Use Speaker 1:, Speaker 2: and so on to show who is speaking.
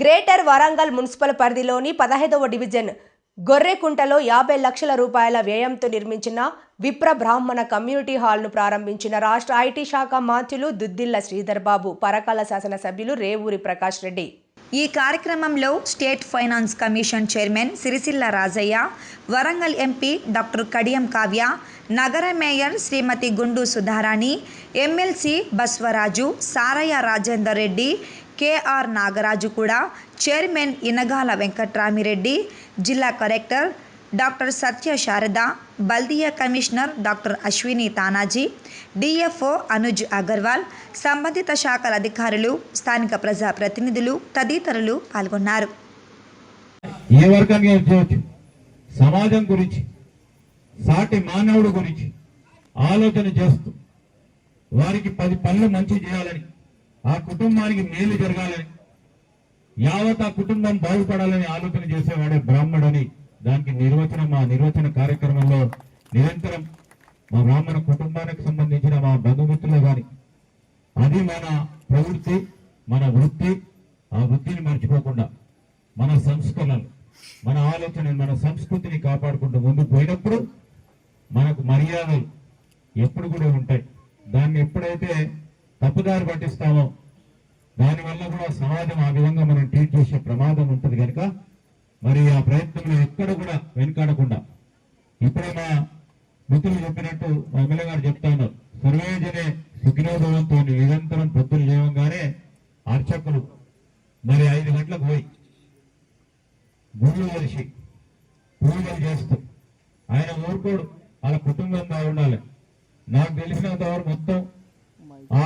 Speaker 1: Greater Warangal municipal పరిధిలోని పదహైదవ division గొర్రెకుంటలో యాభై లక్షల రూపాయల వ్యయంతో నిర్మించిన విప్ర బ్రాహ్మణ కమ్యూనిటీ హాల్ను ప్రారంభించిన రాష్ట్ర ఐటీ శాఖ మంత్రులు దుద్దిల్ల శ్రీధర్ బాబు పరకాల శాసనసభ్యులు రేవూరి ప్రకాష్ రెడ్డి. ఈ
Speaker 2: కార్యక్రమంలో state finance commission chairman Sircilla Rajaiah Warangal MP doctor Kadiyam Kavya నగర mayor Shrimati Gundu Sudharani MLC Baswaraju Saraiah Rajender Reddy KR Nagaraju కూడా చైర్మన్ ఇనగాల వెంకట్రామిరెడ్డి జిల్లా కలెక్టర్ డాక్టర్ సత్య శారద బల్దియా commissioner doctor Ashwini Tanaji DFO Anuj Agarwal సంబంధిత శాఖల అధికారులు స్థానిక ప్రజా ప్రతినిధులు తదితరులు పాల్గొన్నారు.
Speaker 3: ఏ వర్గానికి సమాజం గురించి సాటి మానవుడు గురించి ఆలోచన చేస్తూ వారికి పది పనులు మంచి చేయాలని ఆ కుటుంబానికి మేలు జరగాలని యావత్ ఆ కుటుంబం బాగుపడాలని ఆలోచన చేసేవాడే బ్రాహ్మడని దానికి నిర్వచనం మా నిర్వచన కార్యక్రమంలో నిరంతరం మా బ్రాహ్మణ కుటుంబానికి సంబంధించిన మా బంధుమిత్రులు కానీ అది మన ప్రవృత్తి మన వృత్తి ఆ వృత్తిని మర్చిపోకుండా మన సంస్కరణలు మన ఆలోచన మన సంస్కృతిని కాపాడుకుంటూ ముందుకు పోయినప్పుడు మనకు మర్యాదలు ఎప్పుడు కూడా ఉంటాయి. దాన్ని ఎప్పుడైతే తప్పుదారి పట్టిస్తామో దానివల్ల కూడా సమాజం ఆ విధంగా మనం ట్రీట్ చేసే ప్రమాదం ఉంటుంది కనుక మరి ఆ ప్రయత్నంలో ఎక్కడ కూడా వెనుకాడకుండా ఇప్పుడే మా మిత్రులు చెప్పినట్టు మా ఎమ్మెల్యే గారు చెప్తాను సర్వేజనే సుఖినోభవంతో నిరంతరం పొత్తులు చేయంగానే అర్చకులు మరి ఐదు గంటలకు పోయి గుళ్ళు కలిసి పూజలు చేస్తూ ఆయన ఊరుకోడు వాళ్ళ కుటుంబం బాగుండాలి. నాకు తెలిసినంతవరకు మొత్తం ఆ